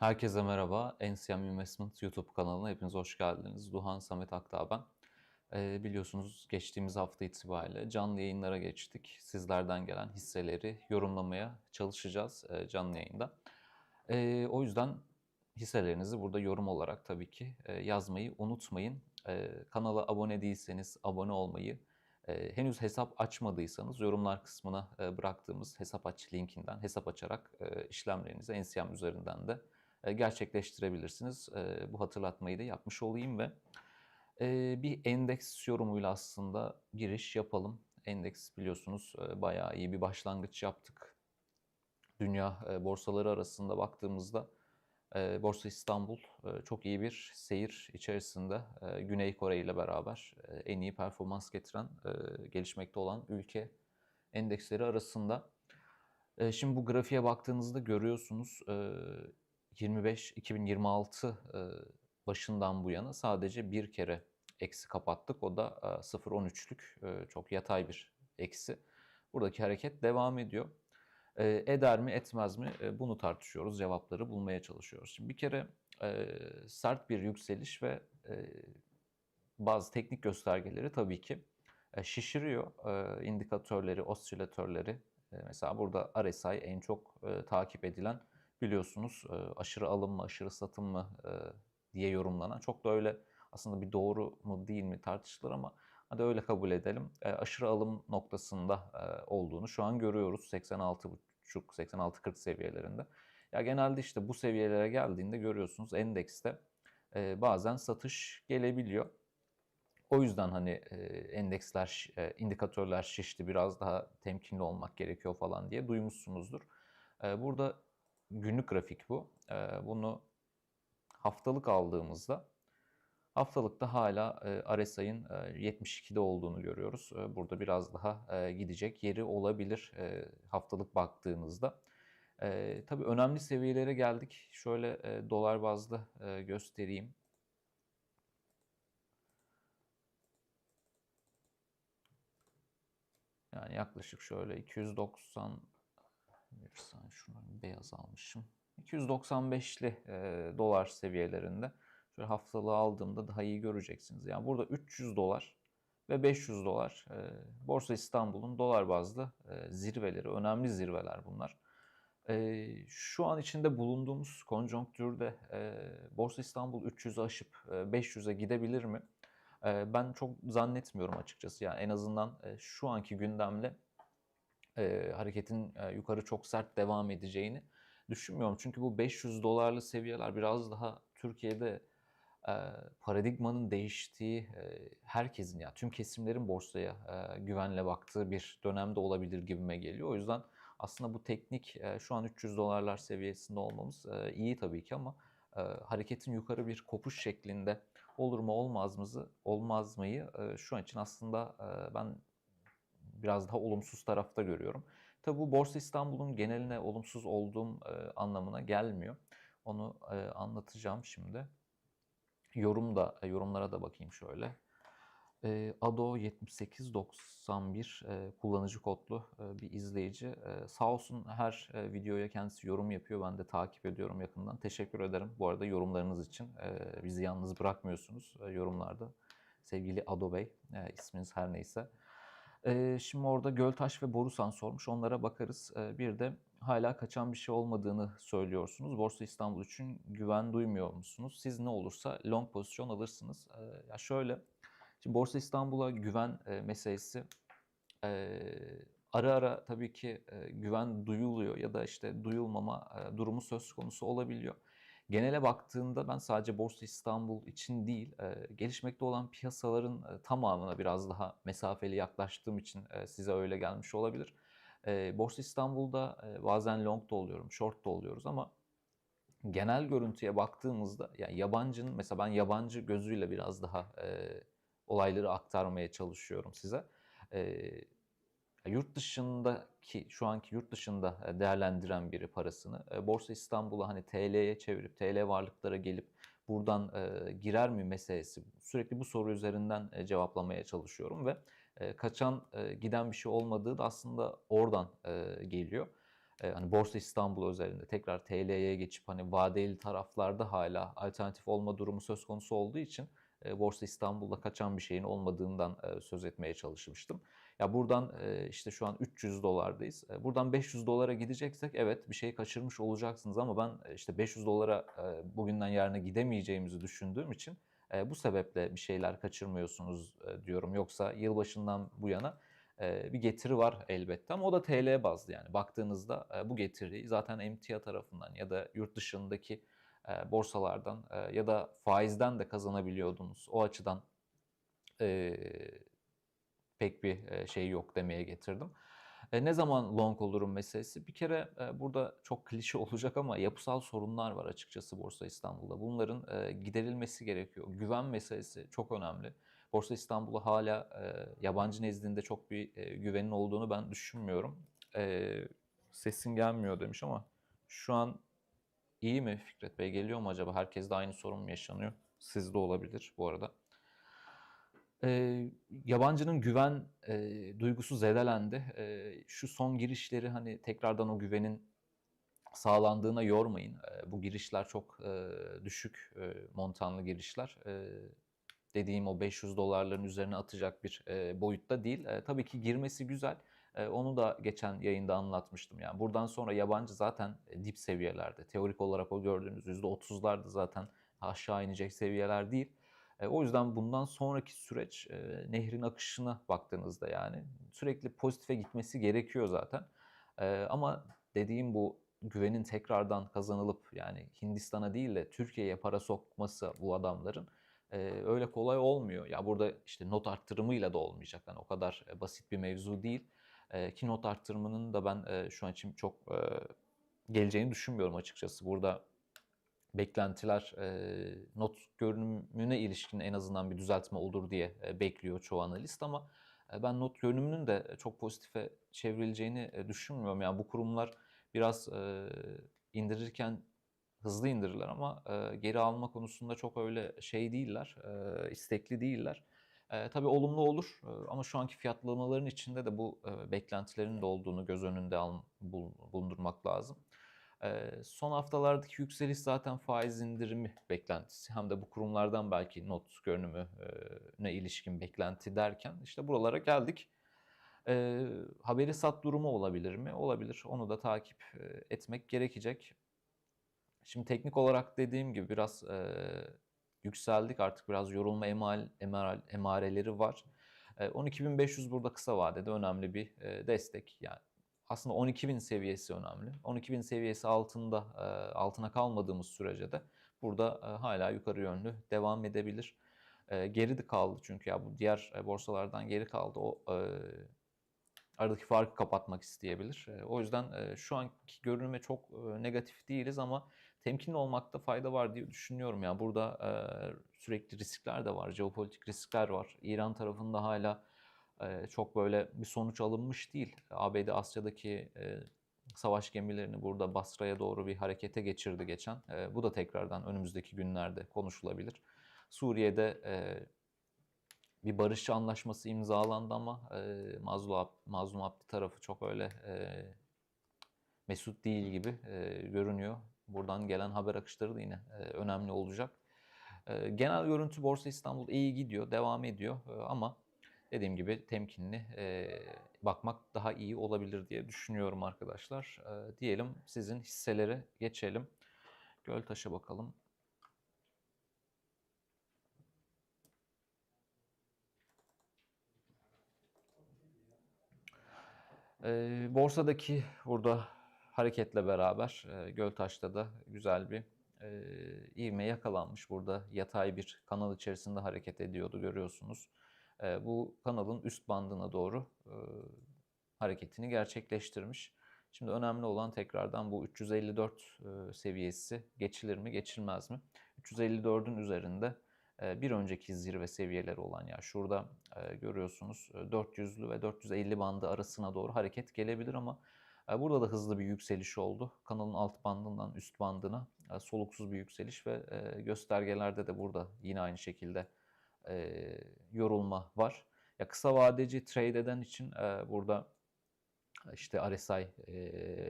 Herkese merhaba. NCM Investment YouTube kanalına hepiniz hoş geldiniz. Duhan Samet Aktağ ben. Ee, biliyorsunuz geçtiğimiz hafta itibariyle canlı yayınlara geçtik. Sizlerden gelen hisseleri yorumlamaya çalışacağız e, canlı yayında. E, o yüzden hisselerinizi burada yorum olarak tabii ki e, yazmayı unutmayın. E, kanala abone değilseniz abone olmayı, e, henüz hesap açmadıysanız yorumlar kısmına e, bıraktığımız hesap aç linkinden hesap açarak e, işlemlerinizi NCM üzerinden de gerçekleştirebilirsiniz. E, bu hatırlatmayı da yapmış olayım ve e, bir endeks yorumuyla aslında giriş yapalım. Endeks biliyorsunuz e, bayağı iyi bir başlangıç yaptık. Dünya e, borsaları arasında baktığımızda e, Borsa İstanbul e, çok iyi bir seyir içerisinde e, Güney Kore ile beraber e, en iyi performans getiren e, gelişmekte olan ülke endeksleri arasında. E, şimdi bu grafiğe baktığınızda görüyorsunuz e, 25 2026 e, başından bu yana sadece bir kere eksi kapattık. O da e, 0.13'lük e, çok yatay bir eksi. Buradaki hareket devam ediyor. Eder mi etmez mi bunu tartışıyoruz. Cevapları bulmaya çalışıyoruz. Şimdi bir kere sert bir yükseliş ve bazı teknik göstergeleri tabii ki şişiriyor. İndikatörleri, osilatörleri. Mesela burada RSI en çok takip edilen biliyorsunuz e, aşırı alım mı, aşırı satım mı e, diye yorumlanan. Çok da öyle aslında bir doğru mu değil mi tartışılır ama hadi öyle kabul edelim. E, aşırı alım noktasında olduğunu şu an görüyoruz 86,5-86,40 seviyelerinde. Ya genelde işte bu seviyelere geldiğinde görüyorsunuz endekste bazen satış gelebiliyor. O yüzden hani endeksler, indikatörler şişti, biraz daha temkinli olmak gerekiyor falan diye duymuşsunuzdur. Burada günlük grafik bu. E, bunu haftalık aldığımızda haftalıkta hala e, RSI'ın e, 72'de olduğunu görüyoruz. E, burada biraz daha e, gidecek yeri olabilir haftalık baktığınızda. E, tabii önemli seviyelere geldik. Şöyle e, dolar bazlı e, göstereyim. Yani yaklaşık şöyle 290 bir saniye şunu beyaz almışım. 295'li e, dolar seviyelerinde. Şöyle haftalığı aldığımda daha iyi göreceksiniz. Yani burada 300 dolar ve 500 dolar e, Borsa İstanbul'un dolar bazlı e, zirveleri, önemli zirveler bunlar. E, şu an içinde bulunduğumuz konjonktürde e, Borsa İstanbul 300'ü aşıp e, 500'e gidebilir mi? E, ben çok zannetmiyorum açıkçası. Yani en azından e, şu anki gündemle e, hareketin e, yukarı çok sert devam edeceğini düşünmüyorum. Çünkü bu 500 dolarlı seviyeler biraz daha Türkiye'de e, paradigmanın değiştiği, e, herkesin ya yani tüm kesimlerin borsaya e, güvenle baktığı bir dönemde olabilir gibime geliyor. O yüzden aslında bu teknik e, şu an 300 dolarlar seviyesinde olmamız e, iyi tabii ki ama e, hareketin yukarı bir kopuş şeklinde olur mu olmaz mı olmaz mıyı e, şu an için aslında e, ben biraz daha olumsuz tarafta görüyorum. Tabi bu Borsa İstanbul'un geneline olumsuz olduğum e, anlamına gelmiyor. Onu e, anlatacağım şimdi. Yorum da e, yorumlara da bakayım şöyle. Ado 7891 e, kullanıcı kodlu bir izleyici. Sağ olsun her videoya kendisi yorum yapıyor. Ben de takip ediyorum yakından. Teşekkür ederim bu arada yorumlarınız için. Bizi yalnız bırakmıyorsunuz yorumlarda. Sevgili Ado Bey, isminiz her neyse. Şimdi orada Göltaş ve Borusan sormuş. Onlara bakarız. Bir de hala kaçan bir şey olmadığını söylüyorsunuz. Borsa İstanbul için güven duymuyor musunuz? Siz ne olursa long pozisyon alırsınız. Ya şöyle, şimdi Borsa İstanbul'a güven meselesi ara ara tabii ki güven duyuluyor ya da işte duyulmama durumu söz konusu olabiliyor. Genele baktığında ben sadece Borsa İstanbul için değil, e, gelişmekte olan piyasaların e, tamamına biraz daha mesafeli yaklaştığım için e, size öyle gelmiş olabilir. Borsa İstanbul'da bazen long da oluyorum, short da oluyoruz ama genel görüntüye baktığımızda yani yabancının mesela ben yabancı gözüyle biraz daha e, olayları aktarmaya çalışıyorum size. E, yurt dışındaki şu anki yurt dışında e, değerlendiren biri parasını e, Borsa İstanbul'a hani TL'ye çevirip TL varlıklara gelip buradan e, girer mi meselesi sürekli bu soru üzerinden cevaplamaya çalışıyorum ve kaçan giden bir şey olmadığı da aslında oradan geliyor. hani Borsa İstanbul özelinde tekrar TL'ye geçip hani vadeli taraflarda hala alternatif olma durumu söz konusu olduğu için Borsa İstanbul'da kaçan bir şeyin olmadığından söz etmeye çalışmıştım. Ya buradan e, işte şu an 300 dolardayız. E, buradan 500 dolara gideceksek evet bir şey kaçırmış olacaksınız ama ben e, işte 500 dolara bugünden yarına gidemeyeceğimizi düşündüğüm için bu sebeple bir şeyler kaçırmıyorsunuz diyorum. Yoksa yılbaşından bu yana bir getiri var elbette ama o da TL bazlı yani. Baktığınızda bu getiriyi zaten emtia tarafından ya da yurt dışındaki borsalardan ya da faizden de kazanabiliyordunuz. O açıdan pek bir e, şey yok demeye getirdim. E, ne zaman long olurum meselesi? Bir kere e, burada çok klişe olacak ama yapısal sorunlar var açıkçası Borsa İstanbul'da. Bunların e, giderilmesi gerekiyor. Güven meselesi çok önemli. Borsa İstanbul'a hala e, yabancı nezdinde çok bir e, güvenin olduğunu ben düşünmüyorum. E, sesin gelmiyor demiş ama şu an iyi mi Fikret Bey? Geliyor mu acaba? Herkeste aynı sorun mu yaşanıyor? Sizde olabilir bu arada. E, yabancının güven e, duygusu zedelendi. E, şu son girişleri hani tekrardan o güvenin sağlandığına yormayın. E, bu girişler çok e, düşük e, montanlı girişler. E, dediğim o 500 dolarların üzerine atacak bir e, boyutta değil. E, tabii ki girmesi güzel. E, onu da geçen yayında anlatmıştım. Yani buradan sonra yabancı zaten dip seviyelerde. Teorik olarak o gördüğünüz %30'larda zaten aşağı inecek seviyeler değil. E, o yüzden bundan sonraki süreç e, nehrin akışına baktığınızda yani sürekli pozitife gitmesi gerekiyor zaten. E, ama dediğim bu güvenin tekrardan kazanılıp yani Hindistan'a değil de Türkiye'ye para sokması bu adamların öyle kolay olmuyor. Ya burada işte not arttırımıyla da olmayacak. Yani o kadar basit bir mevzu değil. Ki not arttırımının da ben şu an için çok geleceğini düşünmüyorum açıkçası. Burada beklentiler e, not görünümüne ilişkin en azından bir düzeltme olur diye e, bekliyor çoğu analist ama e, ben not görünümünün de çok pozitife çevrileceğini e, düşünmüyorum. Yani bu kurumlar biraz e, indirirken hızlı indirirler ama e, geri alma konusunda çok öyle şey değiller, e, istekli değiller. E, tabii olumlu olur e, ama şu anki fiyatlamaların içinde de bu e, beklentilerin de olduğunu göz önünde al, bulundurmak lazım. Son haftalardaki yükseliş zaten faiz indirimi beklentisi hem de bu kurumlardan belki not görünümüne ilişkin beklenti derken işte buralara geldik. Haberi sat durumu olabilir mi? Olabilir. Onu da takip etmek gerekecek. Şimdi teknik olarak dediğim gibi biraz e, yükseldik artık biraz yorulma emal, emal, emareleri var. E, 12.500 burada kısa vadede önemli bir e, destek. Yani aslında 12.000 seviyesi önemli. 12.000 seviyesi altında e, altına kalmadığımız sürece de burada e, hala yukarı yönlü devam edebilir. E, geri kaldı çünkü ya bu diğer borsalardan geri kaldı. O aradaki farkı kapatmak isteyebilir. O yüzden şu anki görünüme çok negatif değiliz ama temkinli olmakta fayda var diye düşünüyorum. Yani burada sürekli riskler de var, jeopolitik riskler var. İran tarafında hala çok böyle bir sonuç alınmış değil. ABD Asya'daki savaş gemilerini burada Basra'ya doğru bir harekete geçirdi geçen. Bu da tekrardan önümüzdeki günlerde konuşulabilir. Suriye'de bir barışçı anlaşması imzalandı ama Mazlum, Abdi tarafı çok öyle mesut değil gibi görünüyor. Buradan gelen haber akışları da yine önemli olacak. Genel görüntü Borsa İstanbul iyi gidiyor, devam ediyor ama dediğim gibi temkinli e, bakmak daha iyi olabilir diye düşünüyorum arkadaşlar. E, diyelim sizin hisselere geçelim. Göltaş'a bakalım. E, borsadaki burada hareketle beraber e, Göltaş'ta da güzel bir e, ivme yakalanmış. Burada yatay bir kanal içerisinde hareket ediyordu görüyorsunuz. E, bu kanalın üst bandına doğru e, hareketini gerçekleştirmiş. Şimdi önemli olan tekrardan bu 354 e, seviyesi geçilir mi geçilmez mi? 354'ün üzerinde e, bir önceki zirve seviyeleri olan ya yani şurada görüyorsunuz 400'lü ve 450 bandı arasına doğru hareket gelebilir ama burada da hızlı bir yükseliş oldu. Kanalın alt bandından üst bandına soluksuz bir yükseliş ve göstergelerde de burada yine aynı şekilde yorulma var. Ya kısa vadeci trade eden için burada işte RSI e,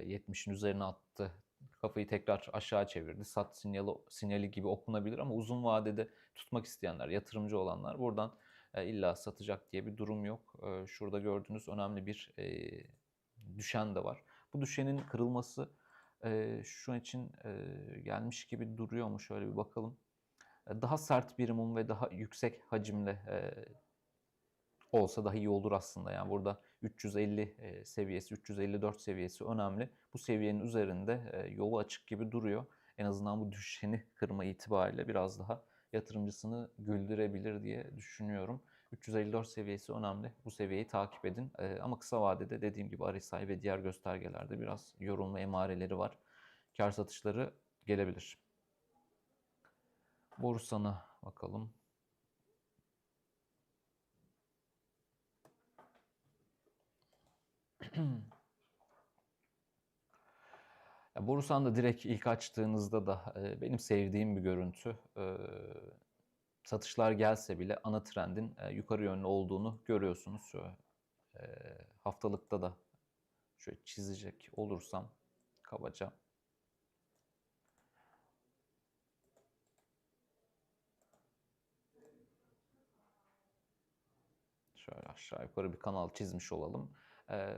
70'in üzerine attı. Kafayı tekrar aşağı çevirdi. Sat sinyali, sinyali gibi okunabilir ama uzun vadede tutmak isteyenler, yatırımcı olanlar buradan e, illa satacak diye bir durum yok. E, şurada gördüğünüz önemli bir e, düşen de var. Bu düşenin kırılması e, şu an için e, gelmiş gibi duruyor mu? Şöyle bir bakalım. Daha sert bir mum ve daha yüksek hacimle e, olsa daha iyi olur aslında. Yani burada 350 e, seviyesi, 354 seviyesi önemli. Bu seviyenin üzerinde e, yolu açık gibi duruyor. En azından bu düşeni kırma itibariyle biraz daha yatırımcısını güldürebilir diye düşünüyorum. 354 seviyesi önemli. Bu seviyeyi takip edin. E, ama kısa vadede dediğim gibi RSI ve diğer göstergelerde biraz yorulma emareleri var. Kar satışları gelebilir. Borsana bakalım. Ya Borusan'da direkt ilk açtığınızda da e, benim sevdiğim bir görüntü. E, satışlar gelse bile ana trendin e, yukarı yönlü olduğunu görüyorsunuz. E, haftalıkta da şöyle çizecek olursam kabaca. Şöyle aşağı yukarı bir kanal çizmiş olalım. Ee,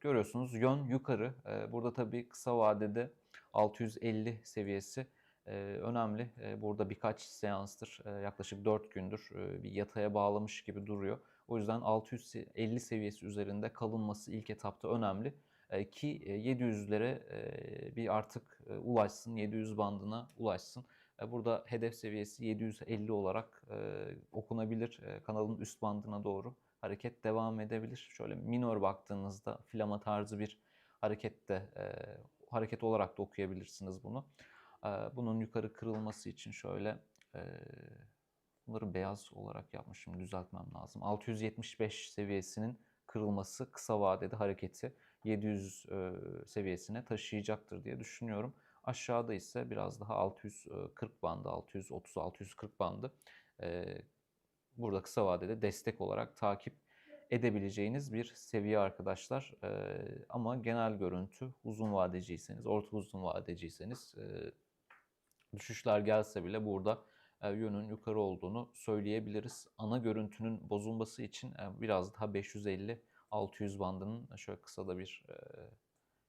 görüyorsunuz yön yukarı. Ee, burada tabii kısa vadede 650 seviyesi e, önemli. E, burada birkaç seanstır, e, yaklaşık 4 gündür e, bir yataya bağlamış gibi duruyor. O yüzden 650 seviyesi üzerinde kalınması ilk etapta önemli. Ki 700'lere e, bir artık e, ulaşsın, 700 bandına ulaşsın. E, burada hedef seviyesi 750 olarak e, okunabilir e, kanalın üst bandına doğru hareket devam edebilir. Şöyle minor baktığınızda flama tarzı bir harekette hareket olarak da okuyabilirsiniz bunu. Bunun yukarı kırılması için şöyle bunları beyaz olarak yapmışım düzeltmem lazım. 675 seviyesinin kırılması kısa vadede hareketi 700 e, seviyesine taşıyacaktır diye düşünüyorum. Aşağıda ise biraz daha 640 bandı, 630-640 bandı e, burada kısa vadede destek olarak takip edebileceğiniz bir seviye arkadaşlar. E, ama genel görüntü uzun vadeciyseniz, orta uzun vadeciyseniz e, düşüşler gelse bile burada e, yönün yukarı olduğunu söyleyebiliriz. Ana görüntünün bozulması için e, biraz daha 550-600 bandının şöyle kısa da bir e,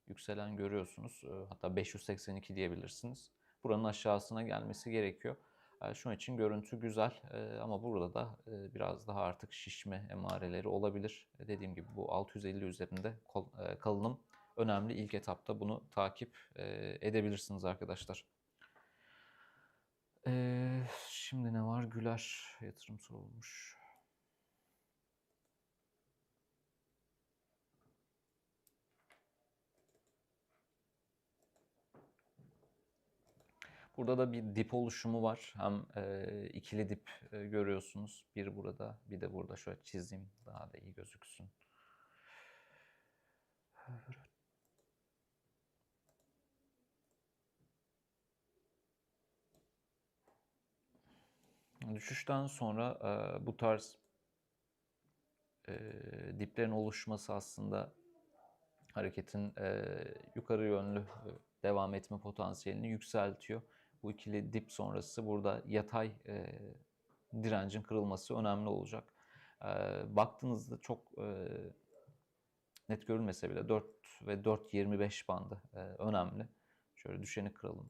yükselen görüyorsunuz. E, hatta 582 diyebilirsiniz. Buranın aşağısına gelmesi gerekiyor. E, şu an için görüntü güzel e, ama burada da e, biraz daha artık şişme emareleri olabilir. Dediğim gibi bu 650 üzerinde kalınım önemli. İlk etapta bunu takip edebilirsiniz arkadaşlar. Şimdi ne var? Güler yatırım sorulmuş. Burada da bir dip oluşumu var. Hem e, ikili dip e, görüyorsunuz. Bir burada, bir de burada. Şöyle çizeyim daha da iyi gözüksün. Düşüşten sonra e, bu tarz e, diplerin oluşması aslında hareketin e, yukarı yönlü e, devam etme potansiyelini yükseltiyor bu ikili dip sonrası burada yatay e, direncin kırılması önemli olacak. E, baktığınızda çok e, net görülmese bile 4 ve 4.25 bandı e, önemli. Şöyle düşeni kıralım.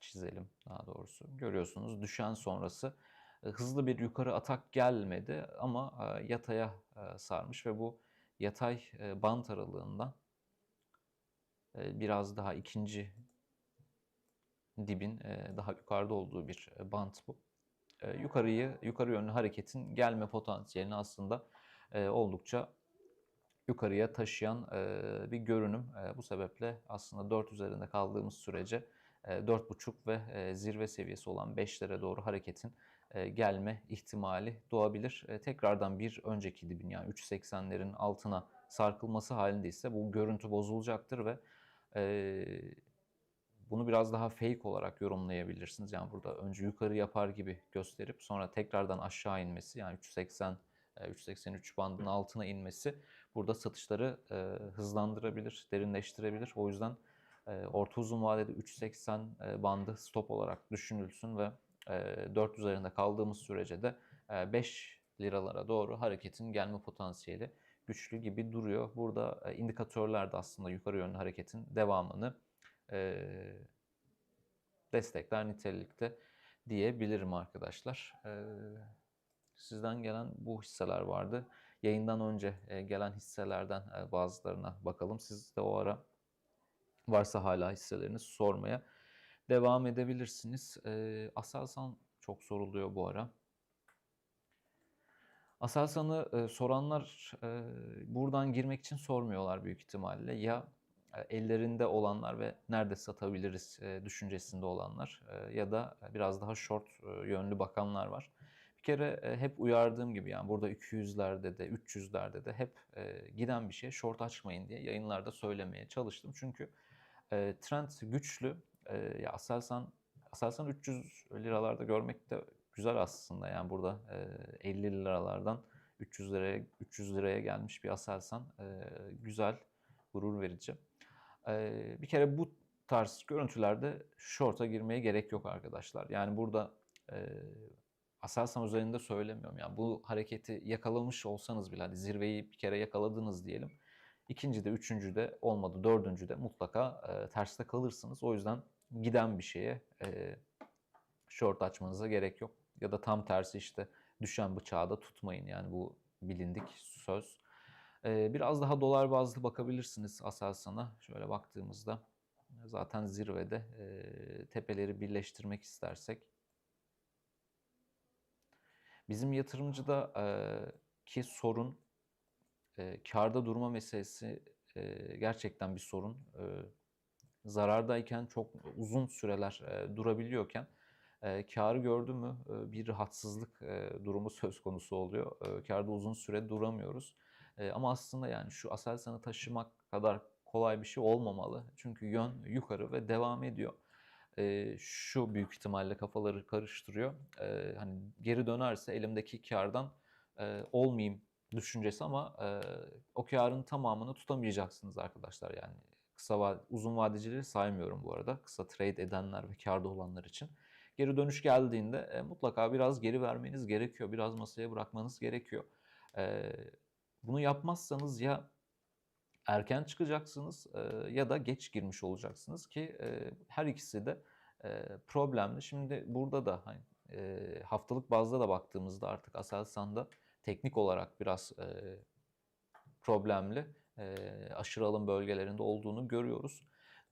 Çizelim daha doğrusu. Görüyorsunuz düşen sonrası e, hızlı bir yukarı atak gelmedi ama e, yataya e, sarmış ve bu yatay bant aralığından biraz daha ikinci dibin daha yukarıda olduğu bir bant bu. Yukarıyı, yukarı yönlü hareketin gelme potansiyelini aslında oldukça yukarıya taşıyan bir görünüm. Bu sebeple aslında 4 üzerinde kaldığımız sürece 4.5 ve zirve seviyesi olan 5'lere doğru hareketin gelme ihtimali doğabilir. Tekrardan bir önceki dibin yani 3.80'lerin altına sarkılması halinde ise bu görüntü bozulacaktır ve bunu biraz daha fake olarak yorumlayabilirsiniz. Yani burada önce yukarı yapar gibi gösterip sonra tekrardan aşağı inmesi yani 380 383 bandının altına inmesi burada satışları e, hızlandırabilir, derinleştirebilir. O yüzden e, orta uzun vadede 3.80 e, bandı stop olarak düşünülsün ve e, 4 üzerinde kaldığımız sürece de e, 5 liralara doğru hareketin gelme potansiyeli güçlü gibi duruyor. Burada e, indikatörler de aslında yukarı yönlü hareketin devamını e, destekler nitelikte diyebilirim arkadaşlar. E, sizden gelen bu hisseler vardı. Yayından önce e, gelen hisselerden e, bazılarına bakalım. Siz de o ara varsa hala hisselerinizi sormaya devam edebilirsiniz. E, Aselsan çok soruluyor bu ara. Aselsan'ı e, soranlar e, buradan girmek için sormuyorlar büyük ihtimalle. Ya ellerinde olanlar ve nerede satabiliriz e, düşüncesinde olanlar e, ya da biraz daha short e, yönlü bakanlar var. Bir kere e, hep uyardığım gibi yani burada 200'lerde de 300'lerde de hep e, giden bir şeye short açmayın diye yayınlarda söylemeye çalıştım. Çünkü e, trend güçlü. E, ya Aselsan Aselsan 300 liralarda görmek de güzel aslında. Yani burada e, 50 liralardan 300 liraya 300 liraya gelmiş bir Aselsan e, güzel, gurur verici. Bir kere bu tarz görüntülerde short'a girmeye gerek yok arkadaşlar. Yani burada e, Aselsan üzerinde söylemiyorum. Yani bu hareketi yakalamış olsanız bile hadi zirveyi bir kere yakaladınız diyelim. İkinci de, üçüncü de olmadı, dördüncü de mutlaka e, terste kalırsınız. O yüzden giden bir şeye e, short açmanıza gerek yok. Ya da tam tersi işte düşen bıçağı da tutmayın. Yani bu bilindik söz. Biraz daha dolar bazlı bakabilirsiniz Aselsan'a. Şöyle baktığımızda zaten zirvede tepeleri birleştirmek istersek. Bizim yatırımcıda ki sorun karda durma meselesi gerçekten bir sorun. Zarardayken çok uzun süreler durabiliyorken e, karı gördü mü bir rahatsızlık durumu söz konusu oluyor. Karda uzun süre duramıyoruz. E, ama aslında yani şu Aselsan'ı taşımak kadar kolay bir şey olmamalı. Çünkü yön yukarı ve devam ediyor. E, şu büyük ihtimalle kafaları karıştırıyor. E, hani geri dönerse elimdeki kardan e, olmayayım düşüncesi ama e, o karın tamamını tutamayacaksınız arkadaşlar yani. Kısa uzun vadecileri saymıyorum bu arada. Kısa trade edenler ve karda olanlar için. Geri dönüş geldiğinde e, mutlaka biraz geri vermeniz gerekiyor. Biraz masaya bırakmanız gerekiyor. E, bunu yapmazsanız ya erken çıkacaksınız ya da geç girmiş olacaksınız ki her ikisi de problemli. Şimdi burada da hani, haftalık bazda da baktığımızda artık Aselsan'da teknik olarak biraz problemli aşırı alım bölgelerinde olduğunu görüyoruz.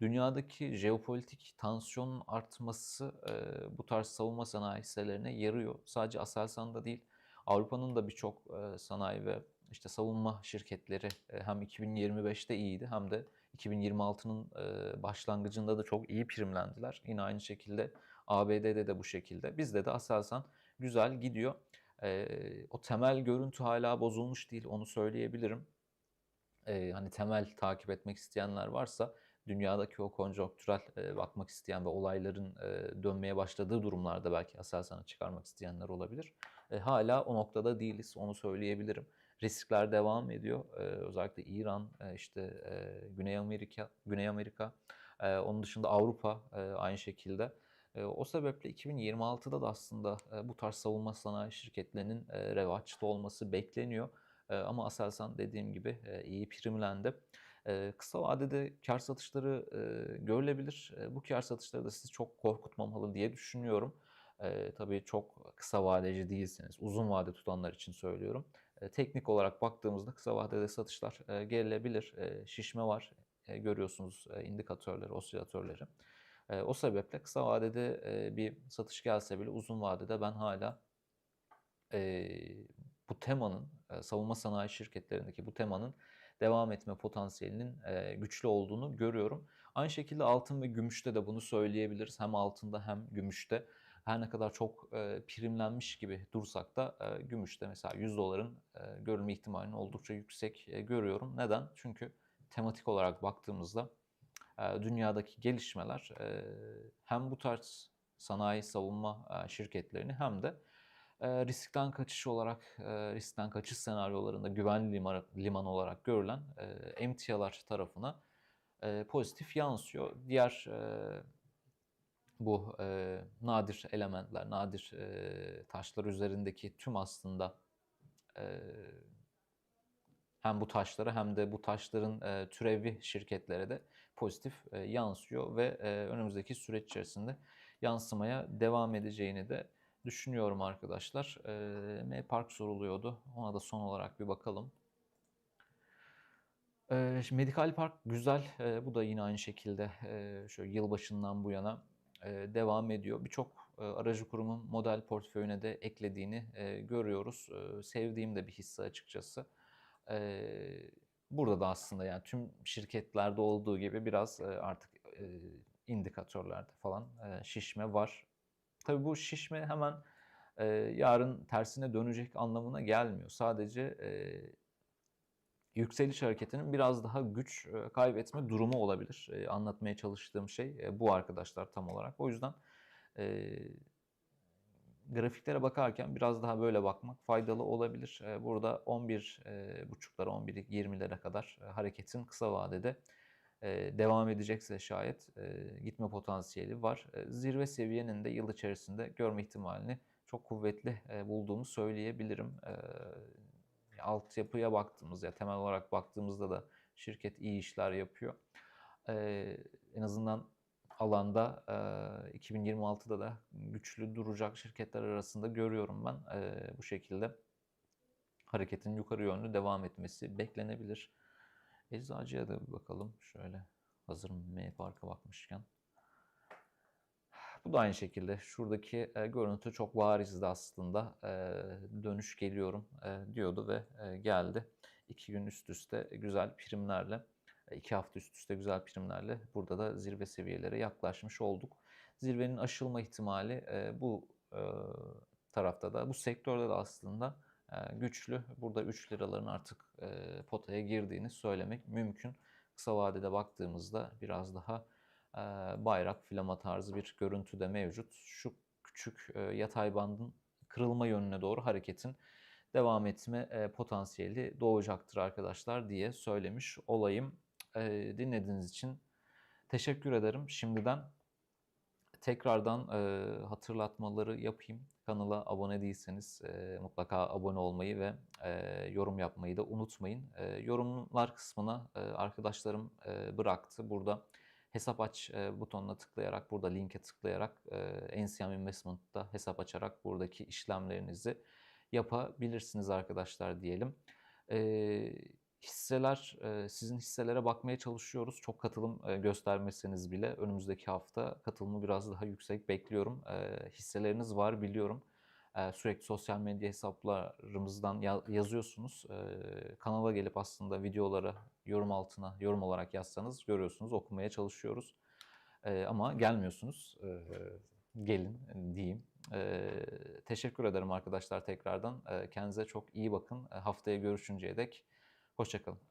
Dünyadaki jeopolitik tansiyonun artması bu tarz savunma sanayi hisselerine yarıyor. Sadece Aselsan'da değil, Avrupa'nın da birçok sanayi ve işte savunma şirketleri e, hem 2025'te iyiydi hem de 2026'nın e, başlangıcında da çok iyi primlendiler. Yine aynı şekilde ABD'de de bu şekilde. Bizde de Aselsan güzel gidiyor. E, o temel görüntü hala bozulmuş değil onu söyleyebilirim. Hani temel takip etmek isteyenler varsa dünyadaki o konjonktürel bakmak isteyen ve olayların dönmeye başladığı durumlarda belki Aselsan'ı çıkarmak isteyenler olabilir. Hala o noktada değiliz onu söyleyebilirim. Riskler devam ediyor. E, özellikle İran, e, işte e, Güney Amerika, Güney Amerika, e, onun dışında Avrupa e, aynı şekilde. O sebeple 2026'da da aslında bu tarz savunma sanayi şirketlerinin revaçta olması bekleniyor. Ama Aselsan dediğim gibi iyi primlendi. Kısa vadede kar satışları görülebilir. Bu kar satışları da sizi çok korkutmamalı diye düşünüyorum. Tabii çok kısa vadeci değilseniz, uzun vade tutanlar için söylüyorum. Teknik olarak baktığımızda kısa vadede satışlar gerilebilir. Şişme var, görüyorsunuz indikatörleri, osilatörleri. E, o sebeple kısa vadede e, bir satış gelse bile uzun vadede ben hala e, bu temanın, e, savunma sanayi şirketlerindeki bu temanın devam etme potansiyelinin e, güçlü olduğunu görüyorum. Aynı şekilde altın ve gümüşte de bunu söyleyebiliriz. Hem altında hem gümüşte. Her ne kadar çok e, primlenmiş gibi dursak da e, gümüşte mesela 100 doların e, görülme ihtimalini oldukça yüksek e, görüyorum. Neden? Çünkü tematik olarak baktığımızda dünyadaki gelişmeler hem bu tarz sanayi savunma şirketlerini hem de e, riskten kaçış olarak, e, riskten kaçış senaryolarında güvenli liman, liman olarak görülen e, emtialar tarafına e, pozitif yansıyor. Diğer e, bu e, nadir elementler, nadir e, taşlar üzerindeki tüm aslında e, hem bu taşlara hem de bu taşların e, türevi şirketlere de pozitif e, yansıyor ve e, önümüzdeki süreç içerisinde yansımaya devam edeceğini de düşünüyorum arkadaşlar. E, M Park soruluyordu. Ona da son olarak bir bakalım. E, Medikal Park güzel. E, bu da yine aynı şekilde e, şöyle yılbaşından bu yana devam ediyor. Birçok e, aracı kurumun model portföyüne de eklediğini e, görüyoruz. E, sevdiğim de bir hisse açıkçası. E, burada da aslında yani tüm şirketlerde olduğu gibi biraz e, artık e, indikatörlerde falan e, şişme var. Tabii bu şişme hemen e, yarın tersine dönecek anlamına gelmiyor. Sadece e, yükseliş hareketinin biraz daha güç e, kaybetme durumu olabilir. E, anlatmaya çalıştığım şey e, bu arkadaşlar tam olarak. O yüzden e, grafiklere bakarken biraz daha böyle bakmak faydalı olabilir. Burada 11 e, buçuklara, 11 20'lere kadar hareketin kısa vadede devam edecekse şayet gitme potansiyeli var. Zirve seviyenin de yıl içerisinde görme ihtimalini çok kuvvetli bulduğumu söyleyebilirim. Altyapıya baktığımız ya temel olarak baktığımızda da şirket iyi işler yapıyor. En azından alanda e, 2026'da da güçlü duracak şirketler arasında görüyorum ben bu şekilde hareketin yukarı yönlü devam etmesi beklenebilir. Eczacıya da bir bakalım şöyle hazır M Park'a bakmışken. Bu da aynı şekilde şuradaki e, görüntü çok barizdi aslında. E, dönüş geliyorum e, diyordu ve e, geldi. İki gün üst üste güzel primlerle, e, iki hafta üst üste güzel primlerle burada da zirve seviyelere yaklaşmış olduk. Zirvenin aşılma ihtimali e, bu e, tarafta da, bu sektörde de aslında e, güçlü. Burada 3 liraların artık e, potaya girdiğini söylemek mümkün. Kısa vadede baktığımızda biraz daha bayrak flama tarzı bir görüntü de mevcut. Şu küçük e, yatay bandın kırılma yönüne doğru hareketin devam etme e, potansiyeli doğacaktır arkadaşlar diye söylemiş olayım. Dinlediğiniz için teşekkür ederim şimdiden. Tekrardan hatırlatmaları yapayım. Kanala abone değilseniz mutlaka abone olmayı ve yorum yapmayı da unutmayın. Yorumlar kısmına arkadaşlarım bıraktı. Burada hesap aç e, butonuna tıklayarak burada linke tıklayarak e, NCM Investment'ta hesap açarak buradaki işlemlerinizi yapabilirsiniz arkadaşlar diyelim. E, hisseler sizin hisselere bakmaya çalışıyoruz. Çok katılım göstermeseniz bile önümüzdeki hafta katılımı biraz daha yüksek bekliyorum. Hisseleriniz var biliyorum. Sürekli sosyal medya hesaplarımızdan ya- yazıyorsunuz. Kanala gelip aslında videoları yorum altına yorum olarak yazsanız görüyorsunuz okumaya çalışıyoruz. E, ama gelmiyorsunuz. E, gelin diyeyim. E, teşekkür ederim arkadaşlar tekrardan. E, kendinize çok iyi bakın. E, haftaya görüşünceye dek hoşçakalın.